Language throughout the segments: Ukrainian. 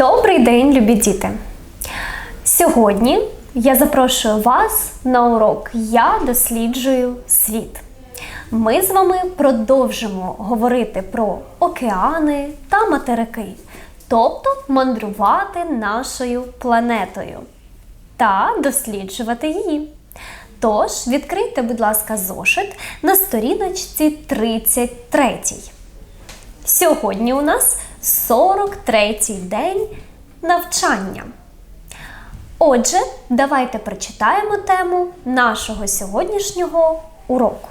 Добрий день, любі діти! Сьогодні я запрошую вас на урок Я досліджую світ. Ми з вами продовжимо говорити про океани та материки, тобто мандрувати нашою планетою та досліджувати її. Тож відкрийте, будь ласка, зошит на сторіночці 33. Сьогодні у нас 43-й день навчання. Отже, давайте прочитаємо тему нашого сьогоднішнього уроку.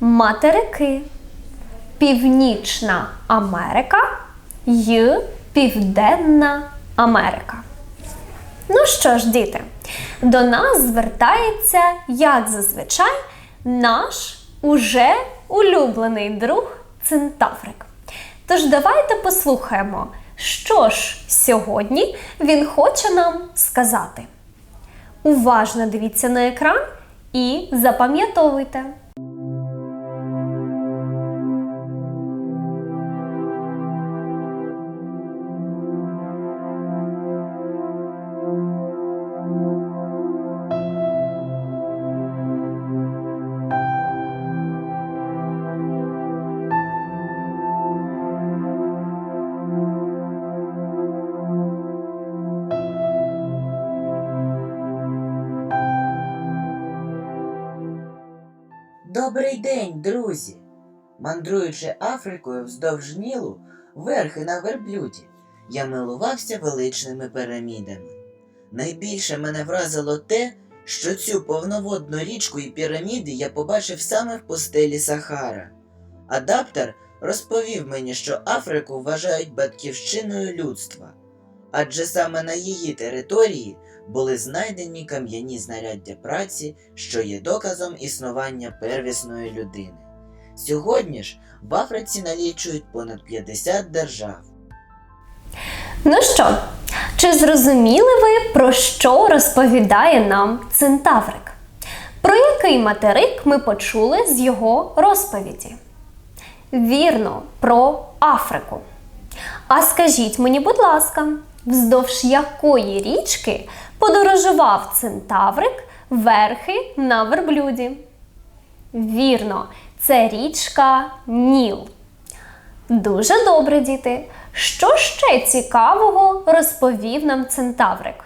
Материки. Північна Америка й Південна Америка. Ну що ж, діти, до нас звертається, як зазвичай, наш уже улюблений друг Центаврик. Тож давайте послухаємо, що ж сьогодні він хоче нам сказати. Уважно дивіться на екран і запам'ятовуйте. День, друзі! Мандруючи Африкою вздовж Нілу, верхи на верблюді, я милувався величними пірамідами. Найбільше мене вразило те, що цю повноводну річку і піраміди я побачив саме в пустелі Сахара. Адаптер розповів мені, що Африку вважають батьківщиною людства, адже саме на її території були знайдені кам'яні знаряддя праці, що є доказом існування первісної людини. Сьогодні ж в Африці налічують понад 50 держав. Ну що, чи зрозуміли ви, про що розповідає нам Центаврик? Про який материк ми почули з його розповіді? Вірно, про Африку. А скажіть мені, будь ласка, вздовж якої річки подорожував Центаврик верхи на верблюді? Вірно, це річка Ніл. Дуже добре, діти. Що ще цікавого розповів нам Центаврик?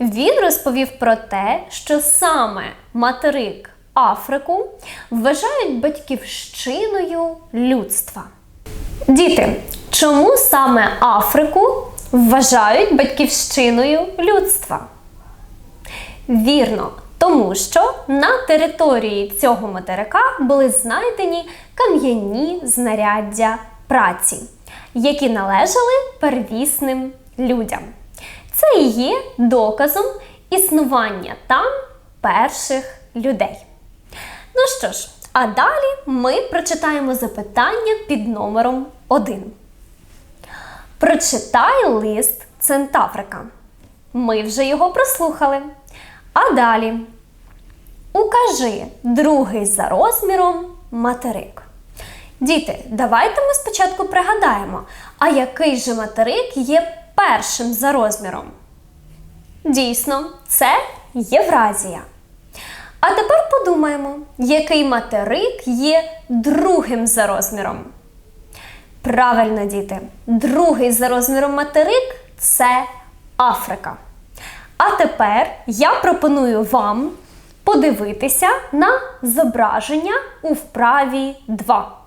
Він розповів про те, що саме материк Африку вважають батьківщиною людства. Діти, чому саме Африку вважають батьківщиною людства? Вірно, тому що на території цього материка були знайдені кам'яні знаряддя праці, які належали первісним людям. Це і є доказом існування там перших людей. Ну що ж, а далі ми прочитаємо запитання під номером 1. Прочитай лист Центаврика. Ми вже його прослухали. А далі укажи другий за розміром материк. Діти, давайте ми спочатку пригадаємо, а який же материк є першим за розміром? Дійсно, це Євразія. А тепер подумаємо, який материк є другим за розміром. Правильно, діти, другий за розміром материк це Африка. А тепер я пропоную вам подивитися на зображення у вправі 2.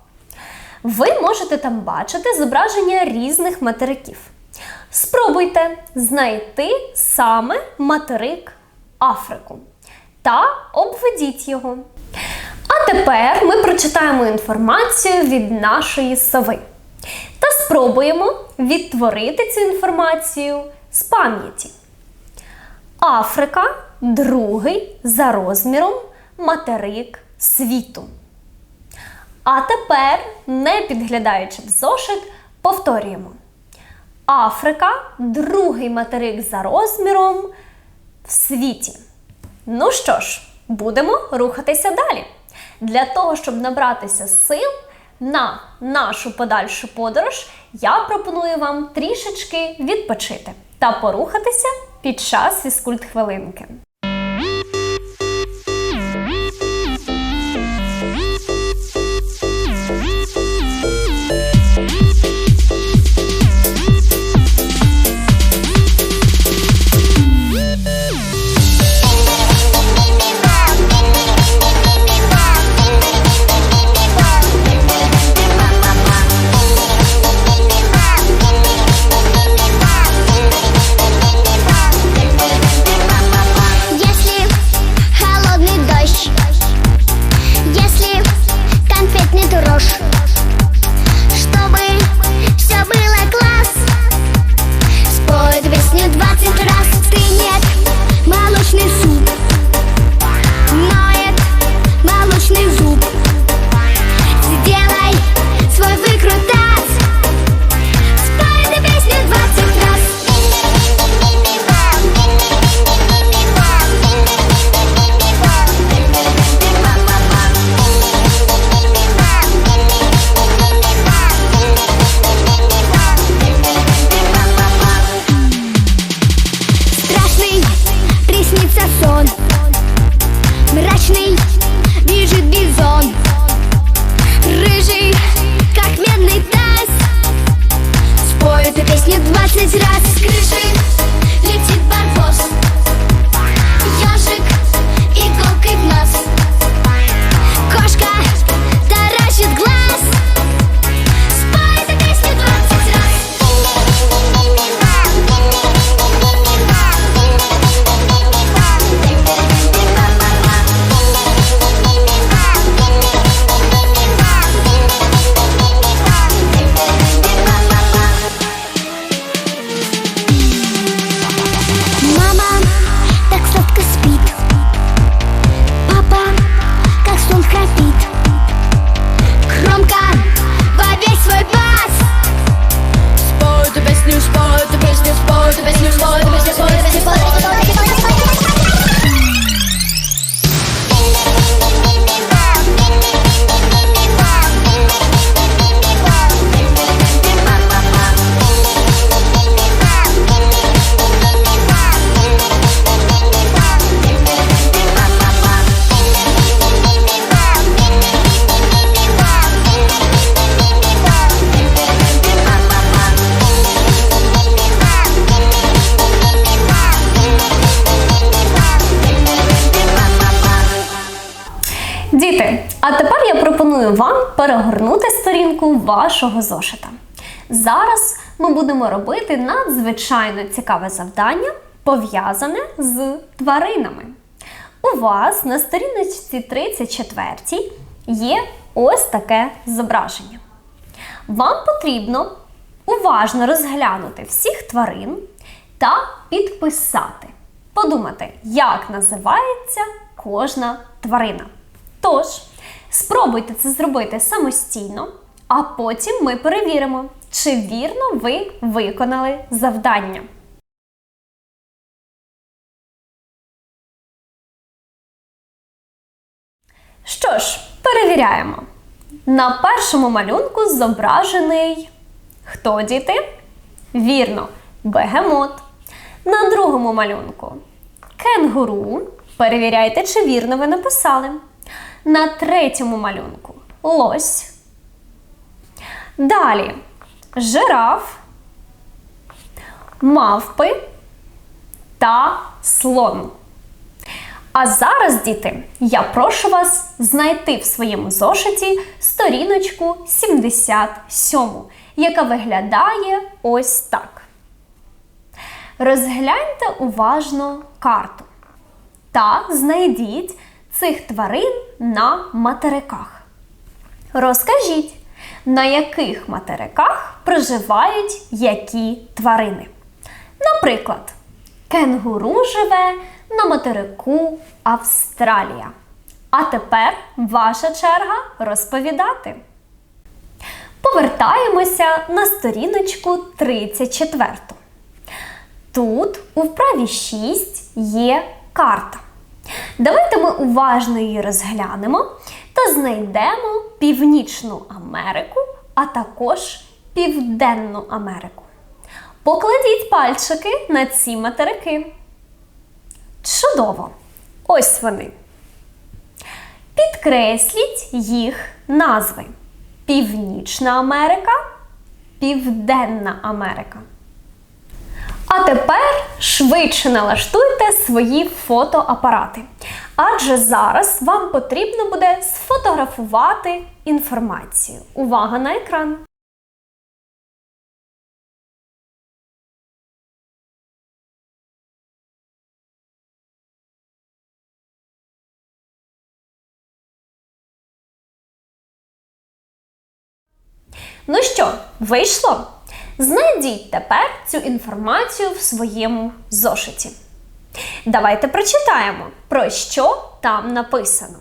Ви можете там бачити зображення різних материків. Спробуйте знайти саме материк Африку та обведіть його. А тепер ми прочитаємо інформацію від нашої сови та спробуємо відтворити цю інформацію з пам'яті. Африка другий за розміром материк світу. А тепер, не підглядаючи в зошит, повторюємо. Африка другий материк за розміром в світі. Ну що ж, будемо рухатися далі. Для того, щоб набратися сил, на нашу подальшу подорож я пропоную вам трішечки відпочити та порухатися під час фізкульт хвилинки. Эту песню двадцать раз. С сторінку вашого зошита. Зараз ми будемо робити надзвичайно цікаве завдання, пов'язане з тваринами. У вас на сторіночці 34 є ось таке зображення. Вам потрібно уважно розглянути всіх тварин та підписати. Подумати, як називається кожна тварина. Тож, спробуйте це зробити самостійно, а потім ми перевіримо, чи вірно ви виконали завдання. Що ж, перевіряємо. На першому малюнку зображений хто діти? Вірно, бегемот. На другому малюнку кенгуру. Перевіряйте, чи вірно ви написали. На третьому малюнку лось. Далі жираф, мавпи та слон. А зараз, діти, я прошу вас знайти в своєму зошиті сторіночку 77, яка виглядає ось так. Розгляньте уважно карту та знайдіть цих тварин на материках. Розкажіть, на яких материках проживають які тварини. Наприклад, кенгуру живе на материку Австралія. А тепер ваша черга розповідати. Повертаємося на сторіночку 34. Тут у вправі 6 є карта. Давайте ми уважно її розглянемо та знайдемо Північну Америку, а також Південну Америку. Покладіть пальчики на ці материки. Чудово! Ось вони. Підкресліть їх назви: Північна Америка, Південна Америка. А тепер швидше налаштуйте свої фотоапарати. Адже зараз вам потрібно буде сфотографувати інформацію. Увага на екран! Ну що, вийшло? Знайдіть тепер цю інформацію в своєму зошиті. Давайте прочитаємо, про що там написано.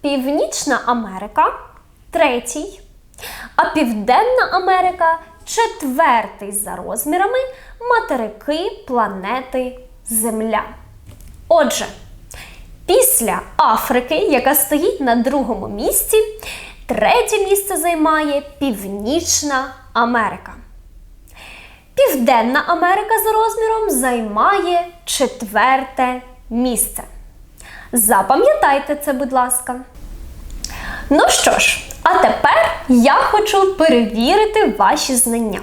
Північна Америка третій, а Південна Америка четвертий за розмірами материки планети Земля. Отже, Після Африки, яка стоїть на другому місці, третє місце займає Північна Америка. Південна Америка за розміром займає четверте місце. Запам'ятайте це, будь ласка. Ну що ж, а тепер я хочу перевірити ваші знання.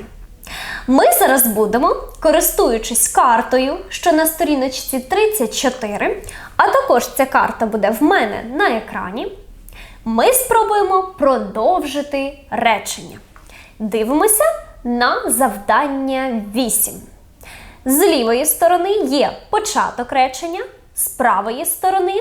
Ми зараз будемо, користуючись картою, що на сторіночці 34, а також ця карта буде в мене на екрані, ми спробуємо продовжити речення. Дивимося на завдання 8. З лівої сторони є початок речення, з правої сторони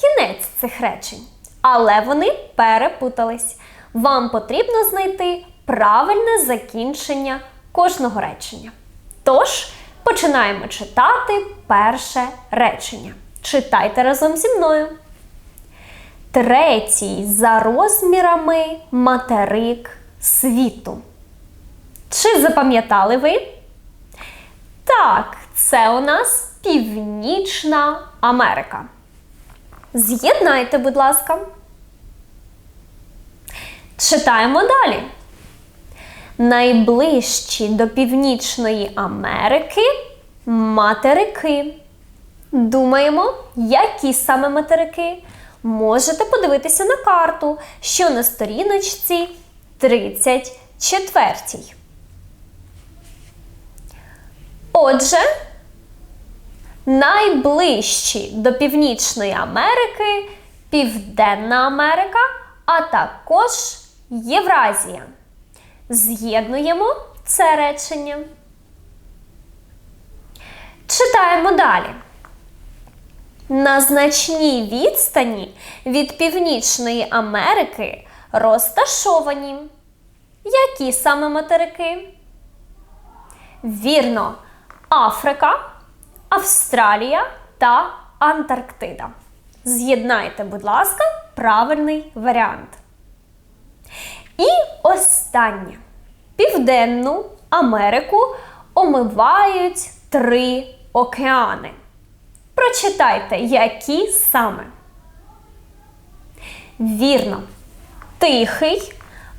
кінець цих речень. Але вони перепутались. Вам потрібно знайти правильне закінчення кожного речення. Тож, починаємо читати перше речення. Читайте разом зі мною. Третій за розмірами материк світу. Чи запам'ятали ви? Так, це у нас Північна Америка. З'єднайте, будь ласка. Читаємо далі. Найближчі до Північної Америки материки. Думаємо, які саме материки? Можете подивитися на карту, що на сторіночці 34. Отже, найближчі до Північної Америки Південна Америка, а також Євразія. З'єднуємо це речення. Читаємо далі. На значній відстані від Північної Америки розташовані. Які саме материки? Вірно, Африка, Австралія та Антарктида. З'єднайте, будь ласка, правильний варіант. І останнє. Південну Америку омивають три океани. Прочитайте, які саме. Вірно. Тихий,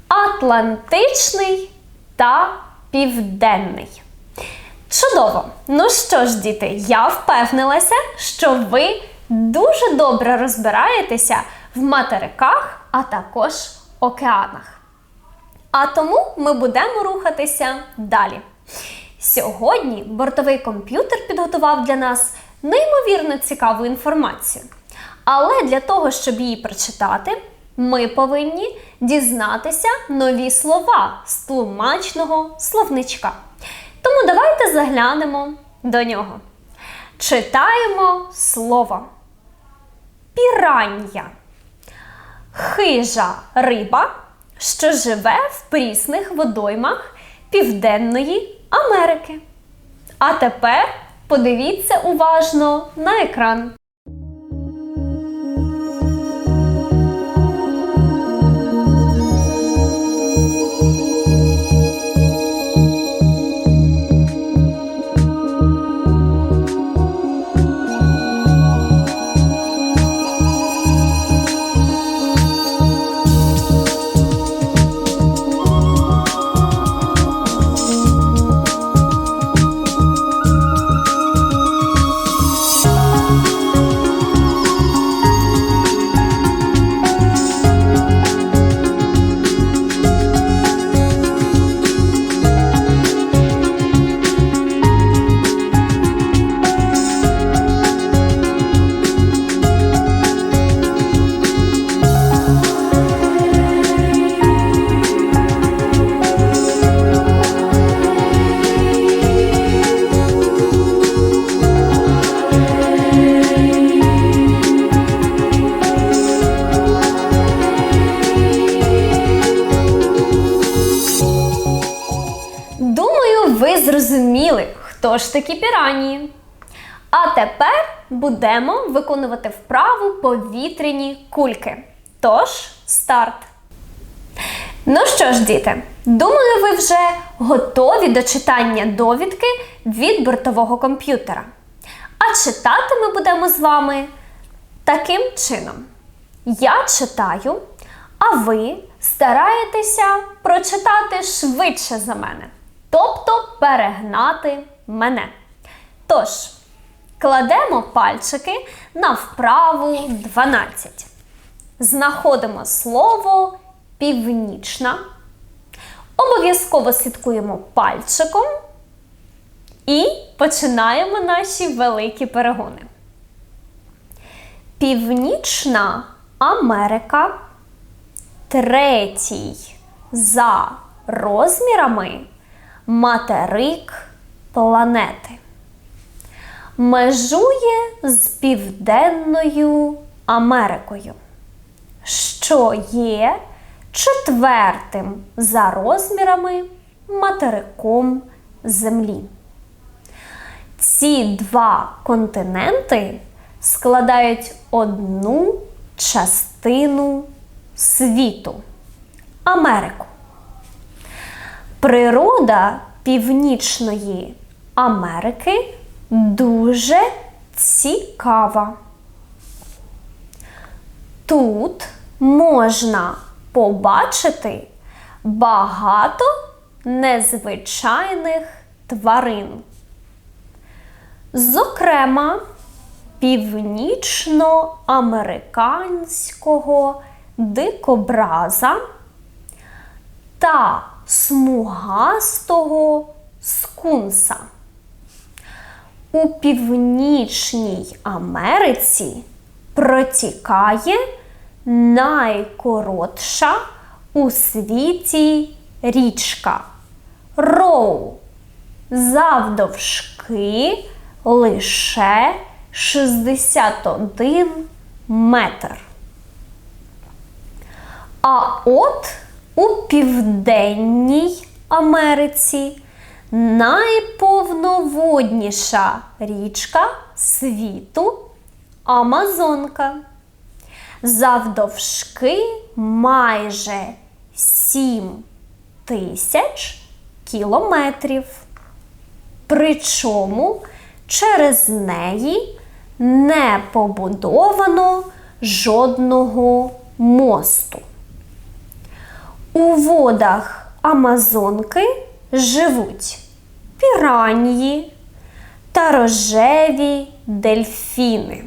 Атлантичний та Південний. Чудово! Ну що ж, діти, я впевнилася, що ви дуже добре розбираєтеся в материках, а також океанах. А тому ми будемо рухатися далі. Сьогодні бортовий комп'ютер підготував для нас неймовірно цікаву інформацію. Але для того, щоб її прочитати, ми повинні дізнатися нові слова з тлумачного словничка. Тому давайте заглянемо до нього. Читаємо слово. Пірання. Хижа риба, що живе в прісних водоймах Південної Америки. А тепер подивіться уважно на екран. зрозуміли, ж такі піранії. А тепер будемо виконувати вправу повітряні кульки. Тож, старт! Ну що ж, діти, думаю, ви вже готові до читання довідки від бортового комп'ютера. А читати ми будемо з вами таким чином. Я читаю, а ви стараєтеся прочитати швидше за мене, тобто перегнати мене. Тож, кладемо пальчики на вправу 12. Знаходимо слово північна. Обов'язково слідкуємо пальчиком і починаємо наші великі перегони. Північна Америка третій за розмірами материк планети. Межує з Південною Америкою, що є четвертим за розмірами материком Землі. Ці два континенти складають одну частину світу Америку. Природа Північної Америки дуже цікава. Тут можна побачити багато незвичайних тварин. Зокрема, північноамериканського дикобраза та смугастого скунса. У Північній Америці протікає найкоротша у світі річка Роу. Завдовжки лише 61 метр. А от у Південній Америці найповноводніша річка світу Амазонка. Завдовжки майже 7 тисяч кілометрів. Причому через неї не побудовано жодного мосту. У водах Амазонки живуть піранії та рожеві дельфіни.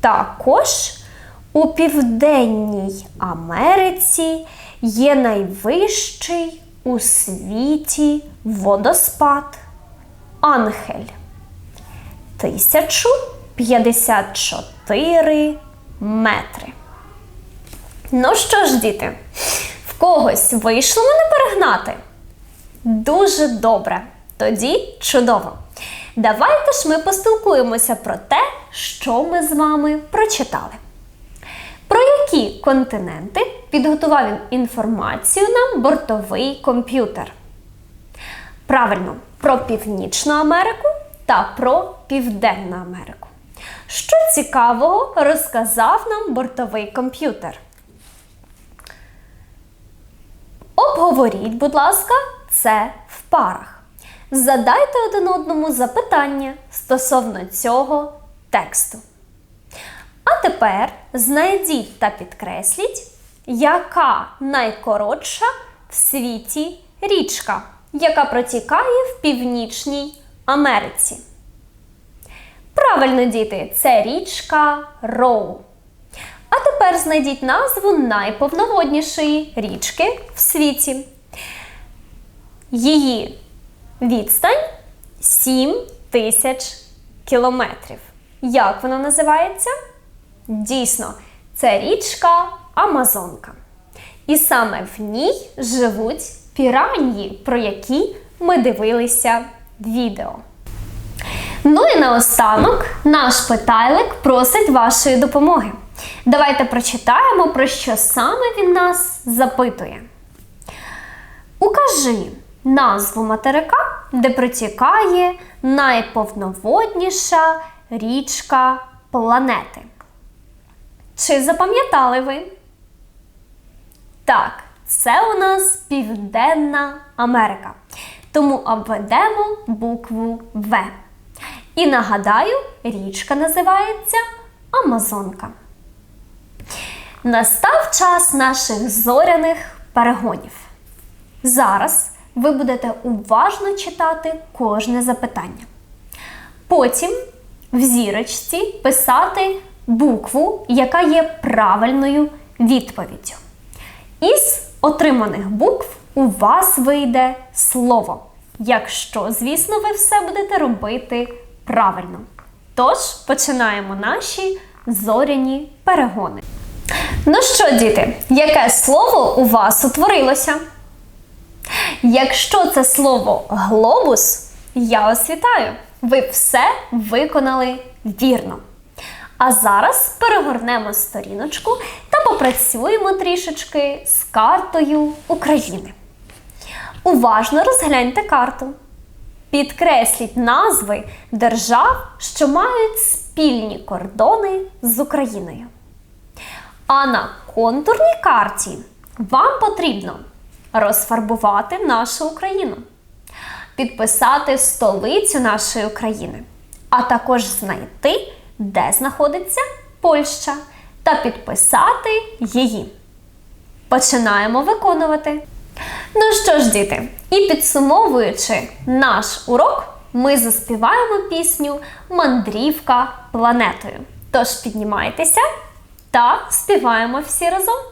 Також у Південній Америці є найвищий у світі водоспад Анхель. 1054 метри. Ну що ж, діти, в когось вийшло мене перегнати? Дуже добре. Тоді чудово. Давайте ж ми поспілкуємося про те, що ми з вами прочитали. Про які континенти підготував інформацію нам бортовий комп'ютер? Правильно, про Північну Америку та про Південну Америку. Що цікавого розказав нам бортовий комп'ютер? Обговоріть, будь ласка, це в парах. Задайте один одному запитання стосовно цього тексту. А тепер знайдіть та підкресліть, яка найкоротша в світі річка, яка протікає в Північній Америці. Правильно, діти, це річка Роу. А тепер знайдіть назву найповноводнішої річки в світі. Її відстань 7 тисяч кілометрів. Як вона називається? Дійсно, це річка Амазонка. І саме в ній живуть піранії, про які ми дивилися відео. Ну і наостанок наш питайлик просить вашої допомоги. Давайте прочитаємо, про що саме він нас запитує. Укажи, назву материка, де протікає найповноводніша річка планети. Чи запам'ятали ви? Так, це у нас Південна Америка. Тому обведемо букву В. І нагадаю, річка називається Амазонка. Настав час наших зоряних перегонів. Зараз ви будете уважно читати кожне запитання. Потім в зірочці писати букву, яка є правильною відповіддю. Із отриманих букв у вас вийде слово, якщо, звісно, ви все будете робити правильно. Тож починаємо наші зоряні перегони. Ну що, діти, яке слово у вас утворилося? Якщо це слово глобус, я вас вітаю! Ви все виконали вірно. А зараз перегорнемо сторіночку та попрацюємо трішечки з картою України. Уважно розгляньте карту. Підкресліть назви держав, що мають спільні кордони з Україною. А на контурній карті вам потрібно розфарбувати нашу Україну, підписати столицю нашої України, а також знайти, де знаходиться Польща, та підписати її. Починаємо виконувати. Ну що ж, діти, і підсумовуючи наш урок, ми заспіваємо пісню Мандрівка планетою. Тож піднімайтеся та співаємо всі разом.